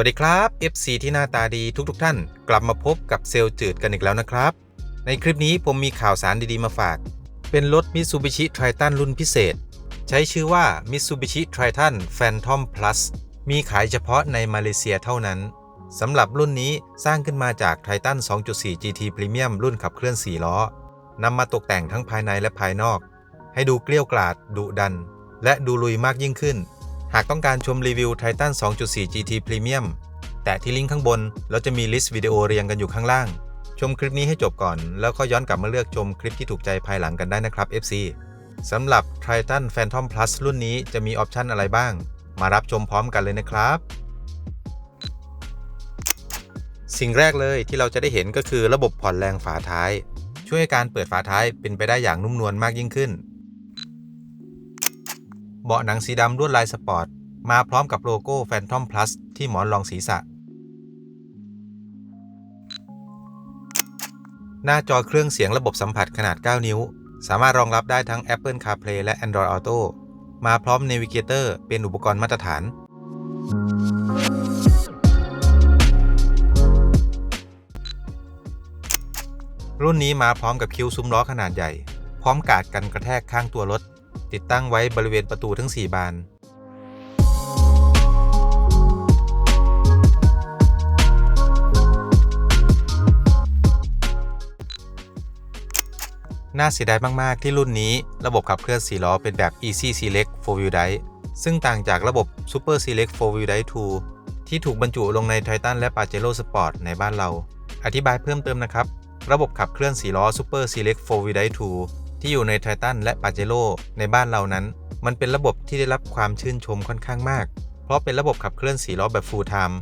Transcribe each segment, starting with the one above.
วัสดีครับ FC ที่หน้าตาดีทุกๆทท่าน กลับมาพบกับเซลล์จืดกันอีกแล้วนะครับ ในคลิปนี้ผมมีข่าวสารดีๆมาฝาก เป็นรถ Mitsubishi Triton รุ่นพิเศษ ใช้ชื่อว่า Mitsubishi Triton Phantom Plus มีขายเฉพาะในมาเลเซียเท่านั้นสำหรับรุ่นนี้สร้างขึ้นมาจาก Triton 2.4 GT Premium รุ่นขับเคลื่อน 4 ล้อนำมาตกแต่งทั้งภายในและภายนอก ให้ดูเกลี้ยวกล่อดดุดัน และดูลุยมากยิ่งขึ้น หากต้องการชมรีวิว Titan 2.4 GT Premium แต่ที่ลิงก์ข้างบน แล้วจะมีลิสต์วิดีโอเรียงกันอยู่ข้างล่าง ชมคลิปนี้ให้จบก่อน แล้วก็ย้อนกลับมาเลือกชมคลิปที่ถูกใจภายหลังกันได้นะครับ FC สำหรับ Titan Phantom Plus รุ่นนี้จะมีออปชันอะไรบ้าง มารับชมพร้อมกันเลยนะครับ สิ่งแรกเลยที่เราจะได้เห็นก็คือระบบผ่อนแรงฝาท้าย ช่วยให้การเปิดฝาท้ายเป็นไปได้อย่างนุ่มนวลมากยิ่งขึ้น เบาะหนังสีดำลวดลายสปอร์ต มาพร้อมกับโลโก้ Phantom Plus ที่หมอนรองศีรษะ หน้าจอเครื่องเสียงระบบสัมผัสขนาด 9 นิ้ว สามารถรองรับได้ทั้ง Apple CarPlay และ Android Auto มาพร้อม Navigator เป็นอุปกรณ์มาตรฐาน รุ่นนี้มาพร้อมกับคิ้วซุ้มล้อขนาดใหญ่ พร้อมกาดกันกระแทกข้างตัวรถ ติดตั้งไว้บริเวณประตูทั้ง 4 บานน่าเสียดายมาก ๆ ที่รุ่นนี้ระบบขับเคลื่อน4ล้อเป็นแบบ Easy Select 4 Wheel Drive ซึ่งต่างจากระบบ Super Select 4 Wheel Drive 2 ที่ถูกบรรจุลงใน Titan และ Pajero Sport ในบ้านเรา อธิบายเพิ่มเติมนะครับ ระบบขับเคลื่อน4ล้อ Super Select 4 Wheel Drive 2 ที่อยู่ใน Titan และ Pajero ในบ้านเรานั้น มันเป็นระบบที่ได้รับความชื่นชมค่อนข้างมาก เพราะเป็นระบบขับเคลื่อน4ล้อแบบ Full Time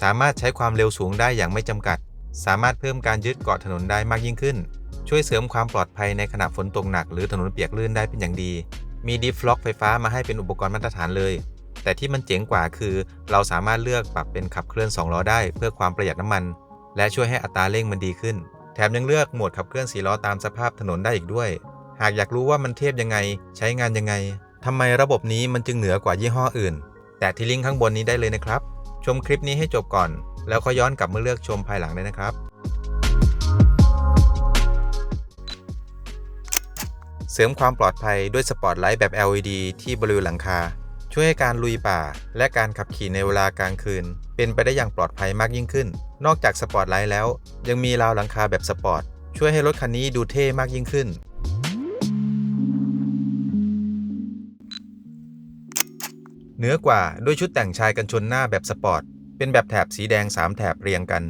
สามารถใช้ความเร็วสูงได้อย่างไม่จำกัด สามารถเพิ่มการยึดเกาะถนนได้มากยิ่งขึ้น ช่วยเสริมความปลอดภัยในขณะฝนตกหนัก หรือถนนเปียกลื่นได้เป็นอย่างดี มีดิฟล็อกไฟฟ้ามาให้เป็นอุปกรณ์มาตรฐานเลย แต่ที่มันเจ๋งกว่าคือ เราสามารถเลือกปรับเป็นขับเคลื่อน2ล้อได้เพื่อความประหยัดน้ำมัน และช่วยให้อัตราเร่งมันดีขึ้น แถมยังเลือกโหมดขับเคลื่อน4ล้อตามสภาพถนนได้อีกด้วย หากอยากรู้ว่ามันเทียบยังไง ใช้งานยังไงทำไมระบบนี้มันจึงเหนือกว่ายี่ห้ออื่น แต่ที่ลิงก์ข้างบนนี้ได้เลยนะครับ ชมคลิปนี้ให้จบก่อน แล้วก็ย้อนกลับมาเลือกชมภายหลังได้นะครับ เสริมความปลอดภัยด้วยสปอตไลท์แบบ LED ที่บริเวณหลังคา ช่วยให้การลุยป่า และการขับขี่ในเวลากลางคืน เป็นไปได้อย่างปลอดภัยมากยิ่งขึ้น นอกจากสปอตไลท์แล้ว ยังมีราวหลังคาแบบสปอร์ตช่วยให้รถคันนี้ดูเท่มากยิ่งขึ้น เหนือกว่าด้วยชุดแต่งชายกันชนหน้าแบบสปอร์ต เป็นแบบแถบสีแดง 3 แถบเรียงกัน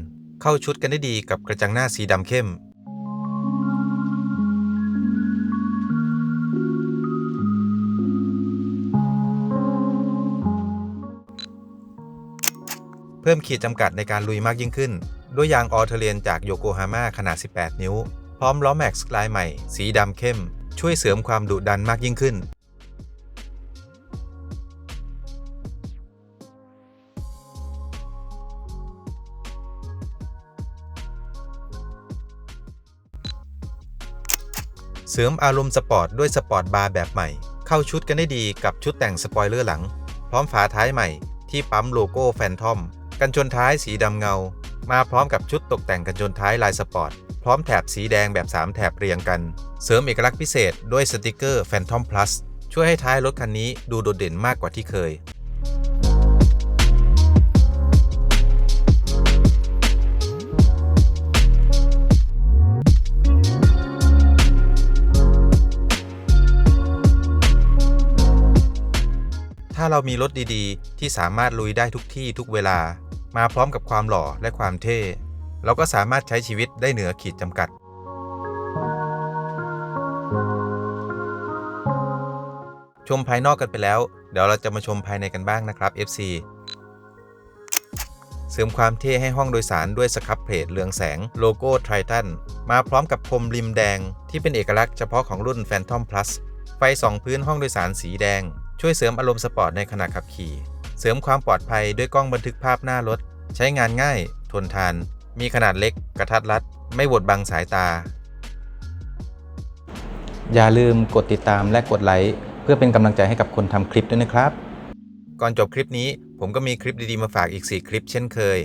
เข้าชุดกันได้ดีกับกระจังหน้าสีดำเข้ม เพิ่มขีดจำกัดในการลุยมากยิ่งขึ้น ด้วยยางออเทเรียนจากโยโกฮาม่าขนาด 18 นิ้ว พร้อมล้อแม็กซ์ลายใหม่ สีดำเข้ม ช่วยเสริมความดุดันมากยิ่งขึ้น เสริมอารมณ์สปอร์ตด้วยสปอร์ตบาร์แบบใหม่ เข้าชุดกันได้ดีกับชุดแต่งสปอยเลอร์หลัง พร้อมฝาท้ายใหม่ที่ปั๊มโลโก้แฟนทอม กันชนท้ายสีดำเงา มาพร้อมกับชุดตกแต่งกันชนท้ายลายสปอร์ต พร้อมแถบสีแดงแบบ 3 แถบเรียงกัน เสริมเอกลักษณ์พิเศษด้วยสติกเกอร์ Phantom Plus ช่วยให้ท้ายรถคันนี้ดูโดดเด่นมากกว่าที่เคยาเรามีรถดีๆ ที่สามารถลุยได้ทุกที่ทุกเวลา มาพร้อมกับความหล่อและความเท่ เราก็สามารถใช้ชีวิตได้เหนือขีดจำกัด ชมภายนอกกันไปแล้ว เดี๋ยวเราจะมาชมภายในกันบ้างนะครับ FC เสริมความเท่ให้ห้องโดยสารด้วยสครับเพลทเรืองแสงโลโก้ Triton มาพร้อมกับพรมริมแดง ที่เป็นเอกลักษณ์เฉพาะของรุ่น Phantom Plus ไฟสองพื้นห้องโดยสารสีแดง ช่วยเสริมอารมณ์สปอร์ตในขณะขับขี่ เสริมความปลอดภัยด้วยกล้องบันทึกภาพหน้ารถ ใช้งานง่าย ทนทาน มีขนาดเล็ก กระทัดรัด ไม่บดบังสายตา อย่าลืมกดติดตามและกดไลค์เพื่อเป็นกำลังใจให้กับคนทำคลิปด้วยนะครับ ก่อนจบคลิปนี้ ผมก็มีคลิปดีๆมาฝากอีก 4 คลิปเช่นเคย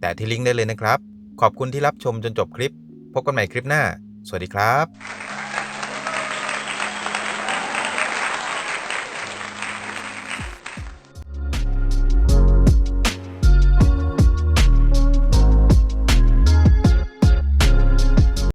แต่ที่ลิงก์ได้เลยนะครับ ขอบคุณที่รับชมจนจบคลิป พบกันใหม่คลิปหน้า สวัสดีครับ